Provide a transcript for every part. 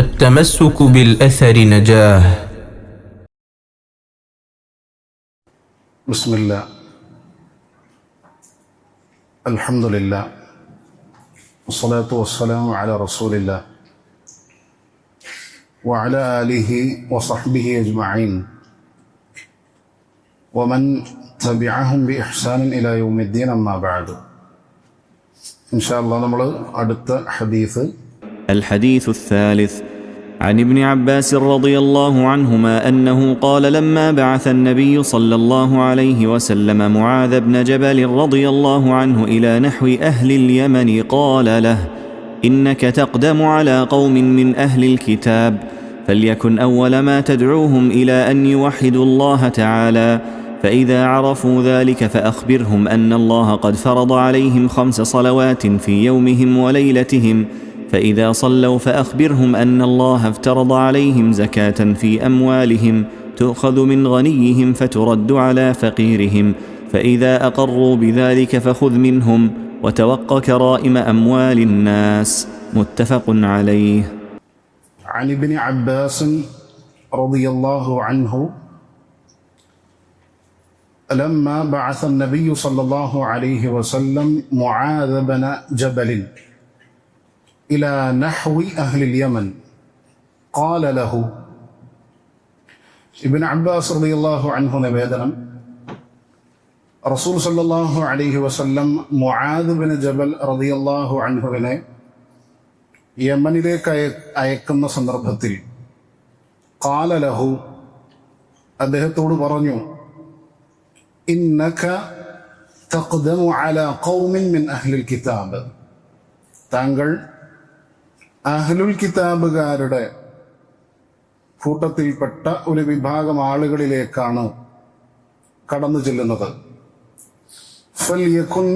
التمسك بالأثر نجاه بسم الله الحمد لله والصلاة والسلام على رسول الله وعلى آله وصحبه أجمعين ومن تبعهم بإحسان إلى يوم الدين أما بعد إن شاء الله നമ്മൾ അടുത്ത ഹദീസ് الحديث الثالث عن ابن عباس رضي الله عنهما أنه قال لما بعث النبي صلى الله عليه وسلم معاذ بن جبل رضي الله عنه إلى نحو أهل اليمن قال له إنك تقدم على قوم من أهل الكتاب فليكن أول ما تدعوهم إلى أن يوحدوا الله تعالى فإذا عرفوا ذلك فأخبرهم أن الله قد فرض عليهم خمس صلوات في يومهم وليلتهم فإذا صلوا فأخبرهم أن الله افترض عليهم زكاة في أموالهم تؤخذ من غنيهم فترد على فقيرهم فإذا أقروا بذلك فخذ منهم وتوق كرائم أموال الناس. متفق عليه. عن ابن عباس رضي الله عنه لما بعث النبي صلى الله عليه وسلم معاذ بن جبل إلى نحو أهل اليمن قال له ابن عباس رضي الله عنه നിവേദനം റസൂൽ സല്ലല്ലാഹു അലൈഹി വസല്ലം മുആദ് ബിൻ ജബൽ റളിയല്ലാഹു അൻഹുവിനെ യമനിലേക്ക് അയ അയക്കുന്ന സന്ദർഭത്തിൽ കാല ലഹു അദ്ദേഹത്തോട് പറഞ്ഞു ഇന്നക തഖ്ദമു അലാ ഖൗമിൻ മിൻ അഹ്ലിൽ കിതാബ് താങ്കൾ അഹ്ലുൽ കിതാബുകാരുടെ കൂട്ടത്തിൽപ്പെട്ട ഒരു വിഭാഗം ആളുകളിലേക്കാണ് കടന്നു ചെല്ലുന്നത് فليكن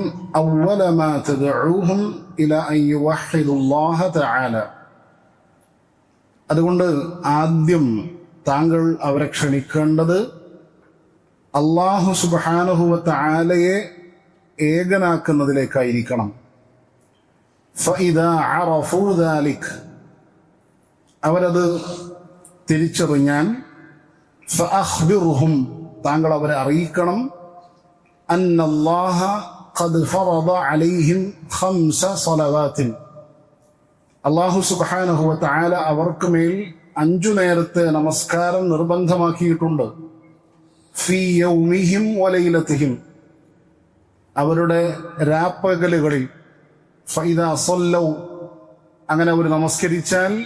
أول ما تدعوهم إلى أن يوحدوا الله تعالى അതുകൊണ്ട് ആദ്യം താങ്കൾ അവരെ ക്ഷണിക്കേണ്ടത് അള്ളാഹു സുബാനുഹുവത്ത് ആലയെ ഏകനാക്കുന്നതിലേക്കായിരിക്കണം فإذا عرفوا ذلك അവരത് തിരിച്ചറിഞ്ഞാൽ فأخبرهم താങ്കൾ അവരെ അറിയിക്കണം أن الله قد فرض عليهم خمس صلوات അള്ളാഹു സുബാനഹുവ താല അവർക്ക് മേൽ അഞ്ചു നേരത്തെ നമസ്കാരം നിർബന്ധമാക്കിയിട്ടുണ്ട് ഫീ യൗമിഹിം വലയിലത്തിഹിം അവരുടെ രാപ്പകലുകളിൽ അങ്ങനെ അവർ നമസ്കരിച്ചാൽ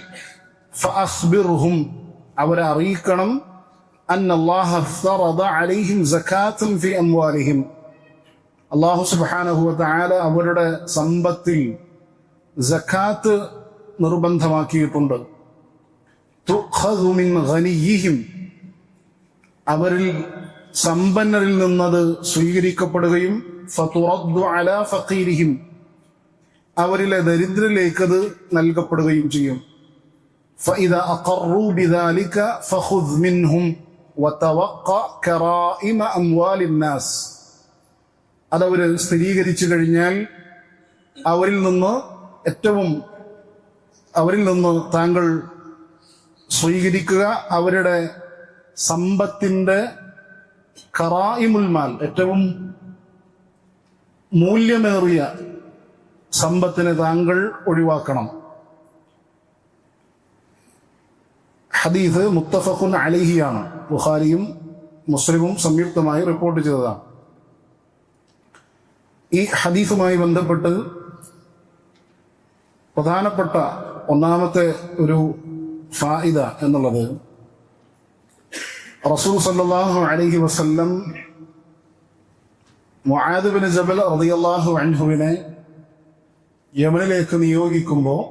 അവരെ അറിയിക്കണം. അള്ളാഹു വ അവരുടെ സമ്പത്തിൽ നിർബന്ധമാക്കിയിട്ടുണ്ട്. അവരിൽ സമ്പന്നരിൽ നിന്നത് സ്വീകരിക്കപ്പെടുകയും അവരിലെ ദരിദ്രരിലേക്ക് അത് നൽകപ്പെടുകയും ചെയ്യും. അതവർ സ്ഥിരീകരിച്ചു കഴിഞ്ഞാൽ അവരിൽ നിന്ന് ഏറ്റവും അവരിൽ നിന്ന് താങ്കൾ സ്വീകരിക്കുക അവരുടെ സമ്പത്തിന്റെ കറായിമുൽമാൽ ഏറ്റവും മൂല്യമേറിയ സമ്പത്തിനെ താങ്കൾ ഒഴിവാക്കണം. ഹദീസ് മുത്തഫഖുൻ അലിഹിയാണ്. ബുഖാരിയും മുസ്ലിമും സംയുക്തമായി റിപ്പോർട്ട് ചെയ്തതാണ്. ഈ ഹദീസുമായി ബന്ധപ്പെട്ട് പ്രധാനപ്പെട്ട ഒന്നാമത്തെ ഒരു ഫായിദ എന്നുള്ളത് റസൂൽ സല്ലല്ലാഹു അലൈഹി വസല്ലം മുആദ് ബിൻ ജബൽ റളിയല്ലാഹു അൻഹുവിനെ യമനിലേക്ക് നിയോഗിക്കുമ്പോൾ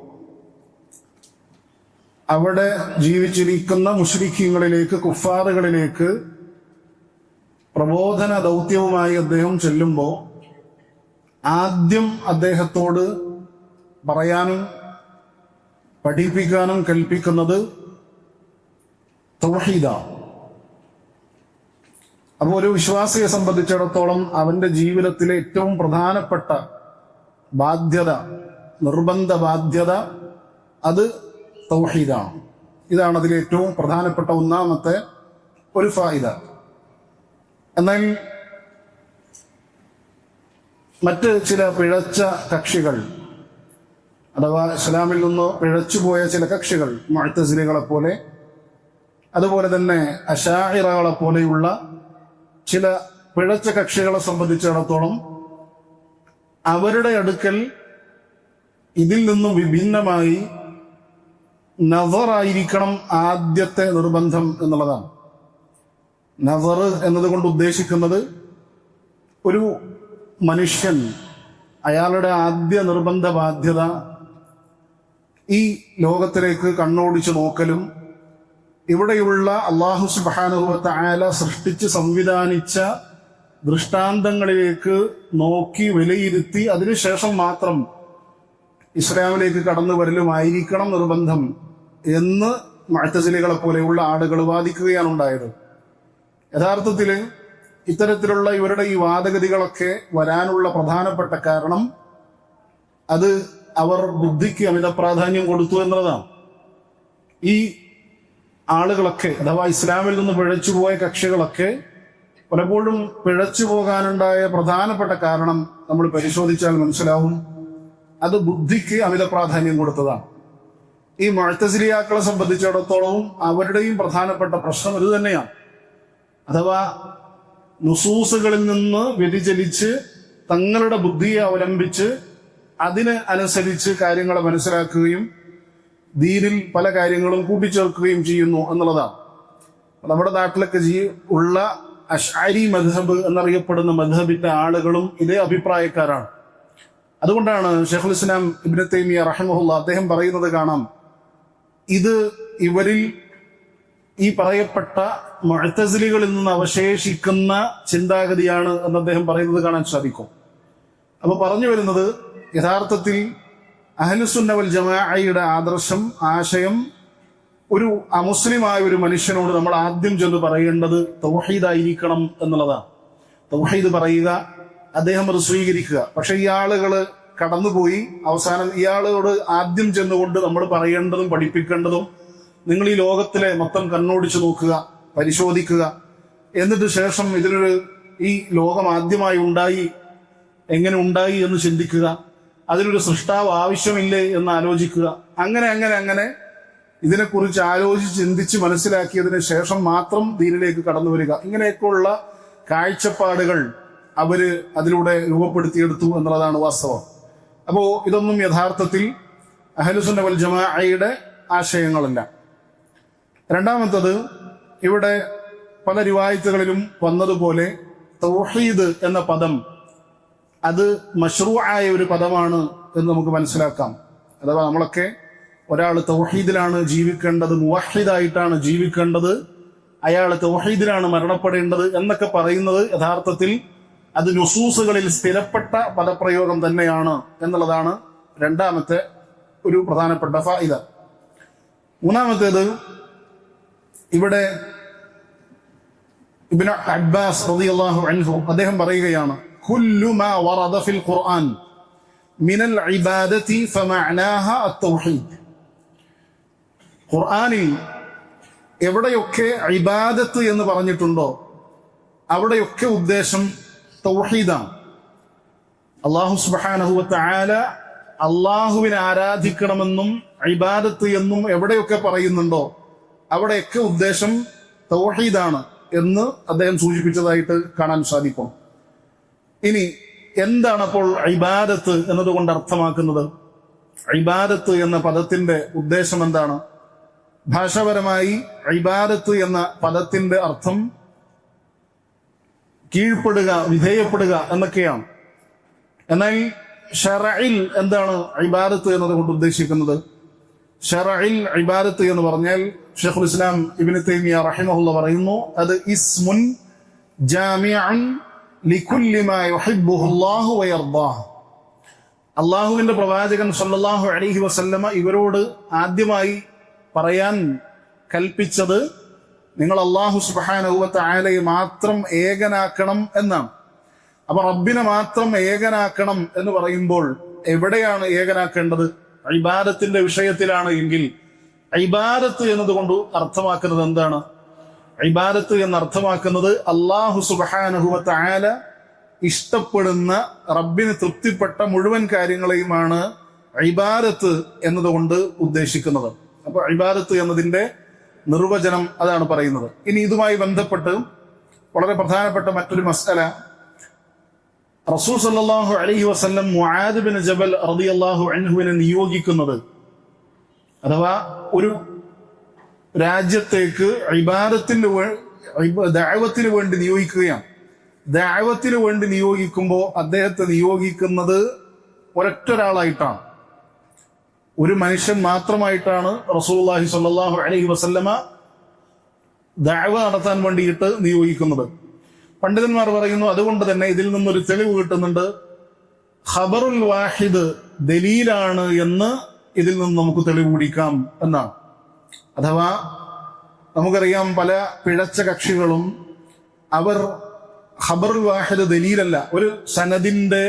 അവിടെ ജീവിച്ചിരിക്കുന്ന മുഷ്രിഖ്യങ്ങളിലേക്ക് കുഫാറുകളിലേക്ക് പ്രബോധന ദൗത്യവുമായി അദ്ദേഹം ചെല്ലുമ്പോൾ ആദ്യം അദ്ദേഹത്തോട് പറയാനും പഠിപ്പിക്കാനും കൽപ്പിക്കുന്നത് തൗഹീദാണ്. അപ്പോൾ ഒരു വിശ്വാസിയെ സംബന്ധിച്ചിടത്തോളം അവന്റെ ജീവിതത്തിലെ ഏറ്റവും പ്രധാനപ്പെട്ട ബാധ്യത നിർബന്ധ ബാധ്യത അത് തൗഹീദാണ്. ഇതാണ് അതിൽ ഏറ്റവും പ്രധാനപ്പെട്ട ഒന്നാമത്തെ ഒരു ഫായിദ. എന്നാൽ മറ്റ് ചില പിഴച്ച കക്ഷികൾ അഥവാ ഇസ്ലാമിൽ നിന്ന് പിഴച്ചുപോയ ചില കക്ഷികൾ മഴത്തസിലുകളെ പോലെ അതുപോലെ തന്നെ അഷാഹിറകളെ പോലെയുള്ള ചില പിഴച്ച കക്ഷികളെ സംബന്ധിച്ചിടത്തോളം അവരുടെ അടുക്കൽ ഇതിൽ നിന്നും വിഭിന്നമായി നസറായിരിക്കണം ആദ്യത്തെ നിർബന്ധം എന്നുള്ളതാണ്. നസർ എന്നതുകൊണ്ട് ഉദ്ദേശിക്കുന്നത് ഒരു മനുഷ്യൻ അയാളുടെ ആദ്യ നിർബന്ധ ബാധ്യത ഈ ലോകത്തിലേക്ക് കണ്ണോടിച്ചു നോക്കലും ഇവിടെയുള്ള അള്ളാഹു സുബാനുഭവത്തെ ആല സൃഷ്ടിച്ച് സംവിധാനിച്ച ദൃഷ്ടാന്തങ്ങളിലേക്ക് നോക്കി വിലയിരുത്തി അതിനുശേഷം മാത്രം ഇസ്ലാമിലേക്ക് കടന്നു വരലുമായിരിക്കണം നിർബന്ധം എന്ന് മഴത്തസിലികളെ പോലെയുള്ള ആളുകൾ വാദിക്കുകയാണ് ഉണ്ടായത്. യഥാർത്ഥത്തിൽ ഇത്തരത്തിലുള്ള ഇവരുടെ ഈ വാദഗതികളൊക്കെ വരാനുള്ള പ്രധാനപ്പെട്ട കാരണം അത് അവർ ബുദ്ധിക്ക് അമിത പ്രാധാന്യം കൊടുത്തു എന്നതാണ്. ഈ ആളുകളൊക്കെ അഥവാ ഇസ്ലാമിൽ നിന്ന് പിഴച്ചുപോയ കക്ഷികളൊക്കെ പലപ്പോഴും പിഴച്ചു പോകാനുണ്ടായ പ്രധാനപ്പെട്ട കാരണം നമ്മൾ പരിശോധിച്ചാൽ മനസ്സിലാവും. അത് ബുദ്ധിക്ക് അമിത പ്രാധാന്യം കൊടുത്തതാണ്. ഈ മുഴത്തസിലിയാക്കളെ സംബന്ധിച്ചിടത്തോളവും അവരുടെയും പ്രധാനപ്പെട്ട പ്രശ്നം ഇത് തന്നെയാണ്. അഥവാ നുസൂസുകളിൽ നിന്ന് വ്യതിചലിച്ച് തങ്ങളുടെ ബുദ്ധിയെ അവലംബിച്ച് അതിന് അനുസരിച്ച് കാര്യങ്ങളെ മനസ്സിലാക്കുകയും ദീനിൽ പല കാര്യങ്ങളും കൂട്ടിച്ചേർക്കുകയും ചെയ്യുന്നു എന്നുള്ളതാണ്. നമ്മുടെ നാട്ടിലൊക്കെ ഉള്ള അഷാരി മധബ് എന്നറിയപ്പെടുന്ന മധബിന്റെ ആളുകളും ഇതേ അഭിപ്രായക്കാരാണ്. അതുകൊണ്ടാണ് ഷെഖുൽ ഇസ്ലാം ഇബ്നു തൈമിയ റഹമുല്ല അദ്ദേഹം പറയുന്നത് കാണാം. ഇത് ഇവരിൽ ഈ പറയപ്പെട്ട മഴത്തസിലുകളിൽ നിന്ന് അവശേഷിക്കുന്ന ചിന്താഗതിയാണ് എന്ന് അദ്ദേഹം പറയുന്നത് കാണാൻ സാധിക്കും. അപ്പൊ പറഞ്ഞു വരുന്നത് യഥാർത്ഥത്തിൽ അഹലുസുന്നവൽ ജമാഅയുടെ ആദർശം ആശയം ഒരു അമുസ്ലിമായ ഒരു മനുഷ്യനോട് നമ്മൾ ആദ്യം ചെന്ന് പറയേണ്ടത് തൗഹീദായിരിക്കണം എന്നുള്ളതാണ്. തൗഹീദ് പറയുക അദ്ദേഹം അത് സ്വീകരിക്കുക. പക്ഷെ ഈ കടന്നുപോയി. അവസാനം ഇയാളോട് ആദ്യം ചെന്നുകൊണ്ട് നമ്മൾ പറയേണ്ടതും പഠിപ്പിക്കേണ്ടതും നിങ്ങൾ ഈ ലോകത്തിലെ മൊത്തം കണ്ണോടിച്ചു നോക്കുക പരിശോധിക്കുക. എന്നിട്ട് ശേഷം ഇതിനൊരു ഈ ലോകം ആദ്യമായി ഉണ്ടായി. എങ്ങനെ ഉണ്ടായി എന്ന് ചിന്തിക്കുക. അതിനൊരു സൃഷ്ടാവ് ആവശ്യമില്ലേ എന്ന് ആലോചിക്കുക. അങ്ങനെ അങ്ങനെ അങ്ങനെ ഇതിനെക്കുറിച്ച് ആലോചിച്ച് ചിന്തിച്ച് മനസ്സിലാക്കിയതിന് ശേഷം മാത്രം ദീനിലേക്ക് കടന്നു വരിക. ഇങ്ങനെയൊക്കെയുള്ള കാഴ്ചപ്പാടുകൾ അവർ അതിലൂടെ രൂപപ്പെടുത്തിയെടുത്തു എന്നുള്ളതാണ് വാസ്തവം. അപ്പോ ഇതൊന്നും യഥാർത്ഥത്തിൽ അഹലുസുന്ന വൽ ജമാഅയുടെ ആശയങ്ങളല്ല. രണ്ടാമത്തത് ഇവിടെ പല റിവായത്തുകളിലും വന്നതുപോലെ തൗഹീദ് എന്ന പദം അത് മഷ്റൂ ആയ ഒരു പദമാണ് എന്ന് നമുക്ക് മനസ്സിലാക്കാം. അഥവാ നമ്മളൊക്കെ ഒരാൾ തൗഹീദിലാണ് ജീവിക്കേണ്ടത് മുവഹിദായിട്ടാണ് ജീവിക്കേണ്ടത്. അയാൾ തൗഹീദിലാണ് മരണപ്പെടേണ്ടത് എന്നൊക്കെ പറയുന്നത് യഥാർത്ഥത്തിൽ അത് നുസൂസുകളിൽ സ്ഥിരപ്പെട്ട പദപ്രയോഗം തന്നെയാണ് എന്നുള്ളതാണ് രണ്ടാമത്തെ ഒരു പ്രധാനപ്പെട്ട ഫായിദ. മൂന്നാമത്തേത് ഇവിടെ ഇബ്നു അബ്ബാസ് റളിയല്ലാഹു അൻഹു അദ്ദേഹം പറയുകയാണ് വറദ ഫിൽ ഖുർആൻ മിനൽ ഇബാദതി അത്തൗഹീദ്. ഖുർആനിൽ എവിടെയൊക്കെ ഇബാദത്ത് എന്ന് പറഞ്ഞിട്ടുണ്ടോ അവിടെയൊക്കെ ഉദ്ദേശം തൗഹീദാണ്. അള്ളാഹു സുബ്ഹാനഹു വതആല അള്ളാഹുവിനെ ആരാധിക്കണമെന്നും ഇബാദത്ത് എന്നും എവിടെയൊക്കെ പറയുന്നുണ്ടോ അവിടെയൊക്കെ ഉദ്ദേശം തൗഹീദാണ് എന്ന് അദ്ദേഹം സൂചിപ്പിച്ചതായിട്ട് കാണാൻ സാധിക്കും. ഇനി എന്താണ് അപ്പോൾ ഇബാദത്ത് എന്നതുകൊണ്ട് അർത്ഥമാക്കുന്നത്? ഇബാദത്ത് എന്ന പദത്തിന്റെ ഉദ്ദേശം എന്താണ്? ഭാഷാപരമായി ഇബാദത്ത് എന്ന പദത്തിന്റെ അർത്ഥം കീഴ്പ്പെടുക വിധേയപ്പെടുക എന്നൊക്കെയാണ്. എന്നാൽ ഷറയിൽ എന്താണ് ഇബാദത്ത് എന്നതുകൊണ്ട് ഉദ്ദേശിക്കുന്നത്? ഷറയിൽ ഇബാദത്ത് എന്ന് പറഞ്ഞാൽ ഷെഖുൽ ഇസ്ലാം ഇബിന് തൈമിയ റഹിമഹുല്ല പറയുന്നു അത് ഇസ്മുൻ അള്ളാഹുവിന്റെ പ്രവാചകൻ സല്ലാഹു അലഹി വസല്ലമ ഇവരോട് ആദ്യമായി പറയാൻ കൽപ്പിച്ചത് നിങ്ങൾ അള്ളാഹു സുബാനുവത്തെ ആലയെ മാത്രം ഏകനാക്കണം എന്നാണ്. അപ്പൊ റബ്ബിനെ മാത്രം ഏകനാക്കണം എന്ന് പറയുമ്പോൾ എവിടെയാണ് ഏകനാക്കേണ്ടത്? ഇബാദത്തിന്റെ വിഷയത്തിലാണ് എങ്കിൽ ഇബാദത്ത് എന്നതുകൊണ്ട് അർത്ഥമാക്കുന്നത് എന്താണ്? ഇബാദത്ത് എന്ന് അർത്ഥമാക്കുന്നത് അള്ളാഹു സുബാനുഹുവത്ത് ആല ഇഷ്ടപ്പെടുന്ന റബ്ബിന് തൃപ്തിപ്പെട്ട മുഴുവൻ കാര്യങ്ങളെയുമാണ് ഇബാദത്ത് എന്നതുകൊണ്ട് ഉദ്ദേശിക്കുന്നത്. അപ്പൊ ഇബാദത്ത് എന്നതിന്റെ നിർവചനം അതാണ് പറയുന്നത്. ഇനി ഇതുമായി ബന്ധപ്പെട്ട് വളരെ പ്രധാനപ്പെട്ട മറ്റൊരു മസല റസൂൽ സല്ലാഹു അലഹി വസ്ലം മുആദ് ജബൽ അള്ളാഹു അൻഹുവിനെ നിയോഗിക്കുന്നത് അഥവാ ഒരു രാജ്യത്തേക്ക് ഇബാദത്തിന് ദാവത്തിന് വേണ്ടി നിയോഗിക്കുകയാണ്. ദാവത്തിന് വേണ്ടി നിയോഗിക്കുമ്പോൾ അദ്ദേഹത്തെ നിയോഗിക്കുന്നത് ഒരൊറ്റ ഒരാളായിട്ടാണ്. ഒരു മനുഷ്യൻ മാത്രമായിട്ടാണ് റസൂലുള്ളാഹി സ്വല്ലല്ലാഹു അലഹി വസല്ലമ ദഅവ നടത്താൻ വേണ്ടിയിട്ട് നിയോഗിക്കുന്നത്. പണ്ഡിതന്മാർ പറയുന്നു അതുകൊണ്ട് തന്നെ ഇതിൽ നിന്നൊരു തെളിവ് കിട്ടുന്നുണ്ട്. ഖബറുൽ വാഹിദ് ദലീലാണ് എന്ന് ഇതിൽ നിന്ന് നമുക്ക് തെളിവ് പിടിക്കാം എന്നാണ്. അഥവാ നമുക്കറിയാം പല പിഴച്ച കക്ഷികളും അവർ ഖബറുൽ വാഹിദ് ദലീലല്ല. ഒരു സനദിന്റെ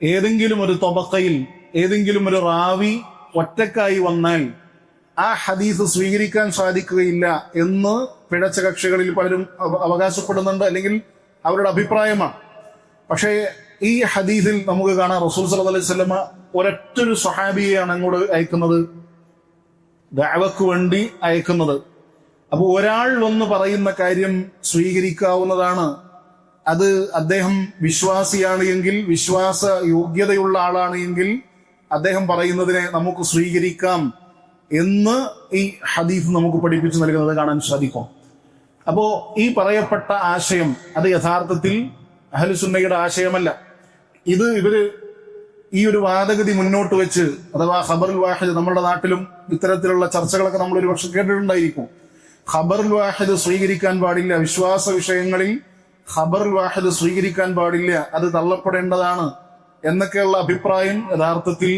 ഏതെങ്കിലും ഒരു തൊബക്കയിൽ ഏതെങ്കിലും ഒരു റാവി ഒറ്റക്കായി വന്നാൽ ആ ഹദീസ് സ്വീകരിക്കാൻ സാധിക്കുകയില്ല എന്ന് പിഴച്ച കക്ഷികളിൽ പലരും അവകാശപ്പെടുന്നുണ്ട് അല്ലെങ്കിൽ അവരുടെ അഭിപ്രായമാണ്. പക്ഷേ ഈ ഹദീസിൽ നമുക്ക് കാണാം റസൂൽ സല്ല അലൈഹി വസല്ലമ ഒരൊറ്റൊരു സ്വഹാബിയെയാണ് അങ്ങോട്ട് അയക്കുന്നത്. ദാവക്ക് വേണ്ടി അയക്കുന്നത്. അപ്പോൾ ഒരാൾ ഒന്ന് പറയുന്ന കാര്യം സ്വീകരിക്കാവുന്നതാണ്. അത് അദ്ദേഹം വിശ്വാസിയാണ് എങ്കിൽ വിശ്വാസ യോഗ്യതയുള്ള ആളാണ് എങ്കിൽ അദ്ദേഹം പറയുന്നതിനെ നമുക്ക് സ്വീകരിക്കാം എന്ന് ഈ ഹദീഫ് നമുക്ക് പഠിപ്പിച്ചു നൽകുന്നത് കാണാൻ സാധിക്കും. അപ്പോ ഈ പറയപ്പെട്ട ആശയം അത് യഥാർത്ഥത്തിൽ അഹലുസുന്നയുടെ ആശയമല്ല. ഇത് ഇവർ ഈ ഒരു വാദഗതി മുന്നോട്ട് വെച്ച് അഥവാ ഖബറുൽ വാഹിദ് നമ്മുടെ നാട്ടിലും ഇത്തരത്തിലുള്ള ചർച്ചകളൊക്കെ നമ്മൾ ഒരു പക്ഷെ കേട്ടിട്ടുണ്ടായിരിക്കും. ഖബറുൽ വാഹിദ് സ്വീകരിക്കാൻ പാടില്ല വിശ്വാസ വിഷയങ്ങളിൽ ഖബറുൽ വാഹിദ് സ്വീകരിക്കാൻ പാടില്ല അത് തള്ളപ്പെടേണ്ടതാണ്. എന്നൊക്കെയുള്ള അഭിപ്രായം യഥാർത്ഥത്തിൽ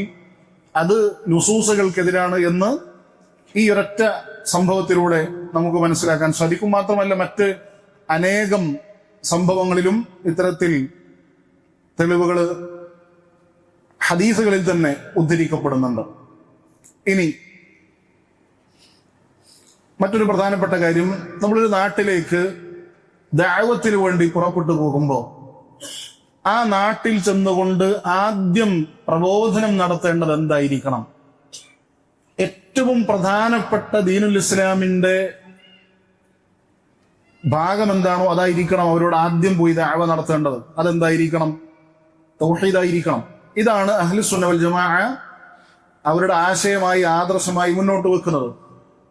അത് നുസൂസകൾക്കെതിരാണ് എന്ന് ഈ ഒരൊറ്റ സംഭവത്തിലൂടെ നമുക്ക് മനസ്സിലാക്കാൻ സാധിക്കും. മാത്രമല്ല മറ്റ് അനേകം സംഭവങ്ങളിലും ഇത്തരത്തിൽ തെളിവുകൾ ഹദീസുകളിൽ തന്നെ ഉദ്ധരിക്കപ്പെടുന്നുണ്ട്. ഇനി മറ്റൊരു പ്രധാനപ്പെട്ട കാര്യം നമ്മളൊരു നാട്ടിലേക്ക് ദാവത്തിന് വേണ്ടി പുറപ്പെട്ടു പോകുമ്പോൾ ആ നാട്ടിൽ ചെന്നുകൊണ്ട് ആദ്യം പ്രബോധനം നടത്തേണ്ടത് എന്തായിരിക്കണം? ഏറ്റവും പ്രധാനപ്പെട്ട ദീനുൽ ഇസ്ലാമിന്റെ ഭാഗം എന്താണോ അതായിരിക്കണം അവരോട് ആദ്യം പോയി ദാവ നടത്തേണ്ടത്. അതെന്തായിരിക്കണം? തൗഹീദായിരിക്കണം. ഇതാണ് അഹ്ലുസുന്ന സുന്നവൽ ജമാ അവരുടെ ആശയമായി ആദർശമായി മുന്നോട്ട് വെക്കുന്നത്.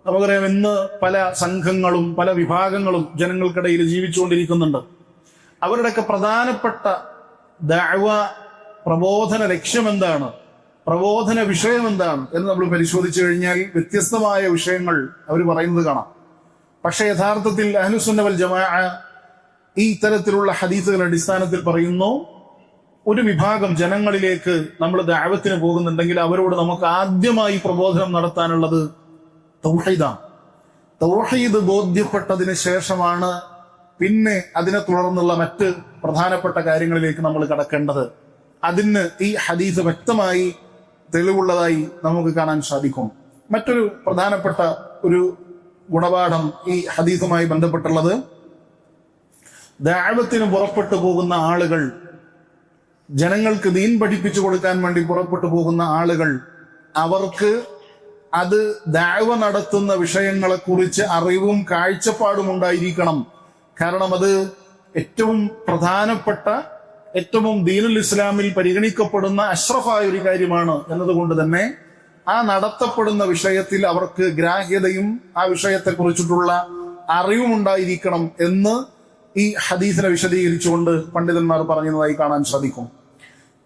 നമുക്കറിയാം ഇന്ന് പല സംഘങ്ങളും പല വിഭാഗങ്ങളും ജനങ്ങൾക്കിടയിൽ ജീവിച്ചുകൊണ്ടിരിക്കുന്നുണ്ട്. അവരുടെയൊക്കെ പ്രധാനപ്പെട്ട ദഅവ പ്രബോധന ലക്ഷ്യം എന്താണ് പ്രബോധന വിഷയം എന്താണ് എന്ന് നമ്മൾ പരിശോധിച്ചു കഴിഞ്ഞാൽ വ്യത്യസ്തമായ വിഷയങ്ങൾ അവർ പറയുന്നത് കാണാം. പക്ഷെ യഥാർത്ഥത്തിൽ അഹ്ലുസുന്ന വൽ ജമാ ഈ തരത്തിലുള്ള ഹദീസുകളുടെ അടിസ്ഥാനത്തിൽ പറയുന്നു ഒരു വിഭാഗം ജനങ്ങളിലേക്ക് നമ്മൾ ദാവത്തിന് പോകുന്നുണ്ടെങ്കിൽ അവരോട് നമുക്ക് ആദ്യമായി പ്രബോധനം നടത്താനുള്ളത് തൗഹീദാണ്. തൗഹീദ് ബോധ്യപ്പെട്ടതിന് ശേഷമാണ് പിന്നെ അതിനെ തുടർന്നുള്ള മറ്റ് പ്രധാനപ്പെട്ട കാര്യങ്ങളിലേക്ക് നമ്മൾ കടക്കേണ്ടത് അതിന് ഈ ഹദീസ് വ്യക്തമായി തെളിവുള്ളതായി നമുക്ക് കാണാൻ സാധിക്കും. മറ്റൊരു പ്രധാനപ്പെട്ട ഒരു ഗുണപാഠം ഈ ഹദീസുമായി ബന്ധപ്പെട്ടുള്ളത് ദാവത്തിന് പുറപ്പെട്ടു പോകുന്ന ആളുകൾ ജനങ്ങൾക്ക് ദീൻ പഠിപ്പിച്ചു കൊടുക്കാൻ വേണ്ടി പുറപ്പെട്ടു പോകുന്ന ആളുകൾ അവർക്ക് അത് ദാവ നടത്തുന്ന വിഷയങ്ങളെക്കുറിച്ച് അറിവും കാഴ്ചപ്പാടും ഉണ്ടായിരിക്കണം. കാരണം അത് ഏറ്റവും പ്രധാനപ്പെട്ട ഏറ്റവും ദീനുൽ ഇസ്ലാമിൽ പരിഗണിക്കപ്പെടുന്ന അഷ്റഫായ ഒരു കാര്യമാണ് എന്നതുകൊണ്ട് തന്നെ ആ നടത്തപ്പെടുന്ന വിഷയത്തിൽ അവർക്ക് ഗ്രാഹ്യതയും ആ വിഷയത്തെ കുറിച്ചിട്ടുള്ള അറിവും ഉണ്ടായിരിക്കണം എന്ന് ഈ ഹദീസിനെ വിശദീകരിച്ചുകൊണ്ട് പണ്ഡിതന്മാർ പറഞ്ഞതായി കാണാൻ സാധിക്കും.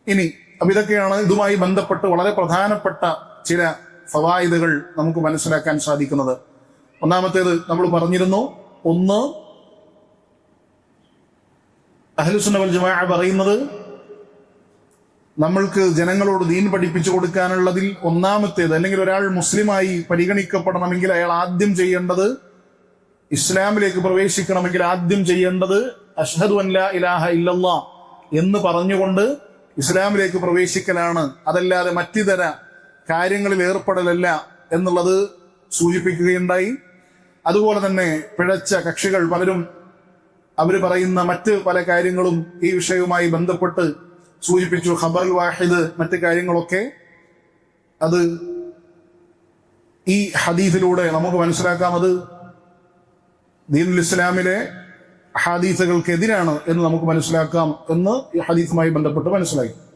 ഇനി അപ്പൊ ഇതൊക്കെയാണ് ഇതുമായി ബന്ധപ്പെട്ട് വളരെ പ്രധാനപ്പെട്ട ചില ഫവായിദുകൾ നമുക്ക് മനസ്സിലാക്കാൻ സാധിക്കുന്നത്. ഒന്നാമത്തേത് നമ്മൾ പറഞ്ഞിരുന്നു ഒന്ന് അഹ്ലുസുന്ന വൽ ജമാഅ പറയുന്നത് നമ്മൾക്ക് ജനങ്ങളോട് ദീൻ പഠിപ്പിച്ചു കൊടുക്കാനുള്ളതിൽ ഒന്നാമത്തേത് അല്ലെങ്കിൽ ഒരാൾ മുസ്ലിമായി പരിഗണിക്കപ്പെടണമെങ്കിൽ അയാൾ ആദ്യം ചെയ്യേണ്ടത് ഇസ്ലാമിലേക്ക് പ്രവേശിക്കണമെങ്കിൽ ആദ്യം ചെയ്യേണ്ടത് അഷ്ഹദു ഇലാഹ ഇല്ലല്ലാ എന്ന് പറഞ്ഞുകൊണ്ട് ഇസ്ലാമിലേക്ക് പ്രവേശിക്കലാണ്. അതല്ലാതെ മറ്റിതര കാര്യങ്ങളിൽ ഏർപ്പെടലല്ല എന്നുള്ളത് സൂചിപ്പിക്കുകയുണ്ടായി. അതുപോലെ തന്നെ പിഴച്ച കക്ഷികൾ പലരും അവർ പറയുന്ന മറ്റ് പല കാര്യങ്ങളും ഈ വിഷയവുമായി ബന്ധപ്പെട്ട് സൂചിപ്പിച്ചു. ഖബർ വാഹിദ് മറ്റു കാര്യങ്ങളൊക്കെ അത് ഈ ഹദീഫിലൂടെ നമുക്ക് മനസ്സിലാക്കാം. അത് ദീനുൽ ഇസ്ലാമിലെ ഹദീസുകൾക്കെതിരാണ് എന്ന് നമുക്ക് മനസ്സിലാക്കാം എന്ന് ഈ ഹദീഫുമായി ബന്ധപ്പെട്ട് മനസ്സിലാക്കി